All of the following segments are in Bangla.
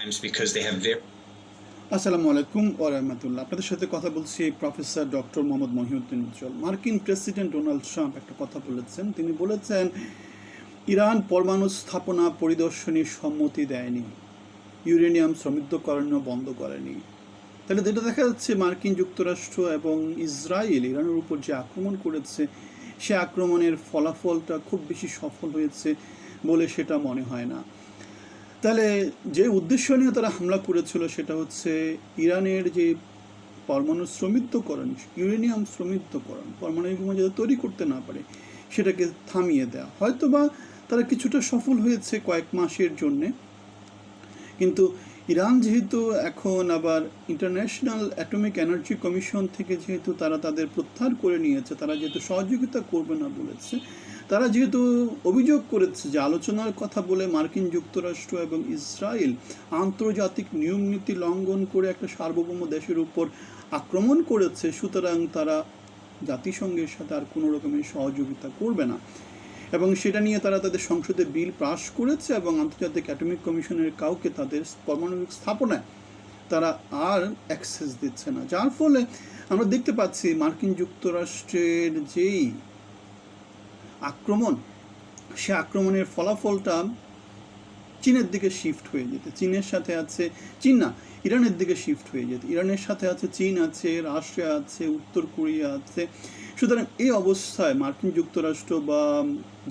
times because they have very আসসালামু আলাইকুম ও রহমতুল্লাহ। আপনাদের সাথে কথা বলছি প্রফেসর ডক্টর মোহাম্মদ মহিউদ্দিন উজ্জ্বল। মার্কিন প্রেসিডেন্ট ডোনাল্ড ট্রাম্প একটা কথা বলেছেন। তিনি বলেছেন, ইরান পরমাণু স্থাপনা পরিদর্শনের সম্মতি দেয়নি। ইউরেনিয়াম সমৃদ্ধকরণ বন্ধ করেনি। তাহলে যেটা দেখা যাচ্ছে, মার্কিন যুক্তরাষ্ট্র এবং ইসরায়েল ইরানের উপর যে আক্রমণ করেছে, সে আক্রমণের ফলাফলটা খুব বেশি সফল হয়েছে বলে সেটা মনে হয় না। তাহলে যে উদ্দেশ্য নিয়ে তারা হামলা করেছিল সেটা হচ্ছে ইরানের যে পরমাণু শ্রমিত্বকরণ, ইউরেনিয়াম শ্রমিত্বকরণ পরমাণু বোমা যাতে তৈরি করতে না পারে, সেটাকে থামিয়ে দেওয়া হয়তো বা তারা কিছুটা সফল হয়েছে কয়েক মাসের জন্যে, কিন্তু ইরান যেহেতু এখন আবার ইন্টারন্যাশনাল অ্যাটমিক এনার্জি কমিশন থেকে যেহেতু তারা তাদের প্রত্যাহার করে নিয়েছে, তারা যেহেতু সহযোগিতা করবে না বলেছে, তারা যেহেতু অভিযোগ করেছে যে আলোচনার কথা বলে মার্কিন যুক্তরাষ্ট্র এবং ইসরায়েল আন্তর্জাতিক নিয়ম নীতি লঙ্ঘন করে একটা সার্বভৌম দেশের উপর আক্রমণ করেছে, সুতরাং তারা জাতিসংঘের সাথে আর কোনো রকমের সহযোগিতা করবে না। এবং সেটা নিয়ে তারা তাদের সংসদে বিল পাশ করেছে এবং আন্তর্জাতিক অ্যাটমিক কমিশনের কাউকে তাদের পারমাণবিক স্থাপনায় তারা আর অ্যাক্সেস দিচ্ছে না। যার ফলে আমরা দেখতে পাচ্ছি মার্কিন যুক্তরাষ্ট্রের যেই আক্রমণ, সে আক্রমণের ফলাফলটা চীনের দিকে শিফট হয়ে যেতে। চীনের সাথে আছে চীন না, ইরানের দিকে শিফট হয়ে যেতে। ইরানের সাথে আছে চীন আছে, রাশিয়া আছে, উত্তর কোরিয়া আছে। সুতরাং এই অবস্থায় মার্কিন যুক্তরাষ্ট্র বা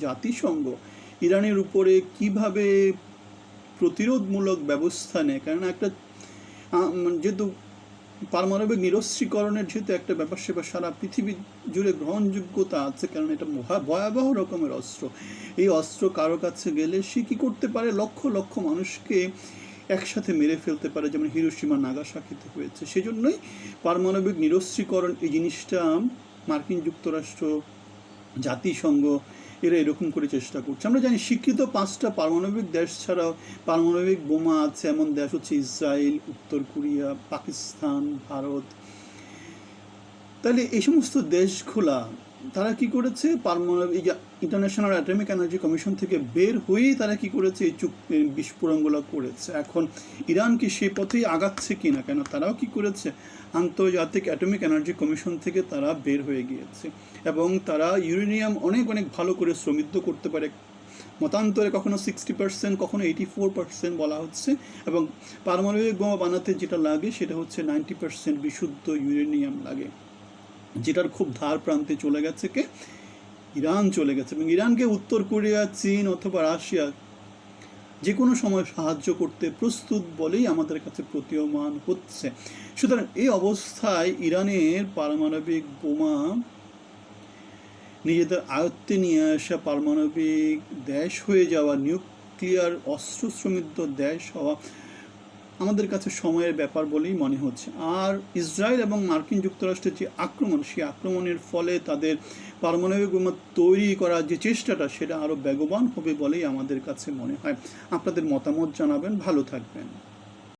জাতিসংঘ ইরানের উপরে কীভাবে প্রতিরোধমূলক ব্যবস্থা নেয় কারণ একটা যেহেতু পারমাণবিক নিরস্ত্রীকরণের যেহেতু একটা ব্যাপার সেবা সারা পৃথিবী জুড়ে গ্রহণযোগ্যতা আছে, কারণ এটা ভয়াবহ রকমের অস্ত্র। এই অস্ত্র কারও কাছে গেলে সে কী করতে পারে? লক্ষ লক্ষ মানুষকে একসাথে মেরে ফেলতে পারে, যেমন হিরোসীমা নাগা নাগাসাকিতে হয়েছে। সেজন্যই পারমাণবিক নিরস্ত্রীকরণ এই জিনিসটা মার্কিন যুক্তরাষ্ট্র, জাতিসংঘ এরা এরকম করে চেষ্টা করছে। আমরা জানি শিক্ষিত পাঁচটা পারমাণবিক দেশ ছাড়াও পারমাণবিক বোমা আছে, এমন দেশ হচ্ছে ইসরায়েল, উত্তর কোরিয়া, পাকিস্তান, ভারত। তাহলে এই সমস্ত দেশগুলা তারা কি করেছে? পারমাণবিক ইন্টারন্যাশনাল অ্যাটমিক এনার্জি কমিশন থেকে বের হয়েই তারা কি করেছে? এই চুক্তি বিস্ফোরণগুলো করেছে। এখন ইরান কি সে পথেই আগাচ্ছে কি না কেন তারাও কি করেছে? আন্তর্জাতিক অ্যাটমিক এনার্জি কমিশন থেকে তারা বের হয়ে গিয়েছে। এবং তারা ইউরেনিয়াম অনেক অনেক ভালো করে সমৃদ্ধ করতে পারে। মতান্তরে কখনো সিক্সটি পার্সেন্ট কখনো এইটি ফোর পার্সেন্ট বলা হচ্ছে। এবং পারমাণবিক বোমা বানাতে যেটা লাগে, সেটা হচ্ছে নাইনটি পার্সেন্ট বিশুদ্ধ ইউরেনিয়াম লাগে। যেটার খুব ধার প্রান্তে চলে গেছে কে? ইরান চলে গেছে এবং ইরানকে উত্তর কোরিয়া, চীন অথবা রাশিয়া যে কোনো সময় সাহায্য করতে প্রস্তুত বলেই আমাদের কাছে প্রতীয়মান হচ্ছে। সুতরাং এই অবস্থায় ইরানের পারমাণবিক বোমা নিজেদের আয়ত্তে নিয়ে আসা পারমাণবিক দেশ হয়ে যাওয়া, নিউক্লিয়ার অস্ত্র সমৃদ্ধ দেশ হওয়া আমাদের কাছে সময়ের ব্যাপার বলেই মনে হচ্ছে। আর ইসরায়েল এবং মার্কিন যুক্তরাষ্ট্রের যে আক্রমণ, সেই আক্রমণের ফলে তাদের পারমাণবিক বোমা তৈরি করার যে চেষ্টাটা, সেটা আরও বেগবান হবে বলেই আমাদের কাছে মনে হয়। আপনাদের মতামত জানাবেন। ভালো থাকবেন।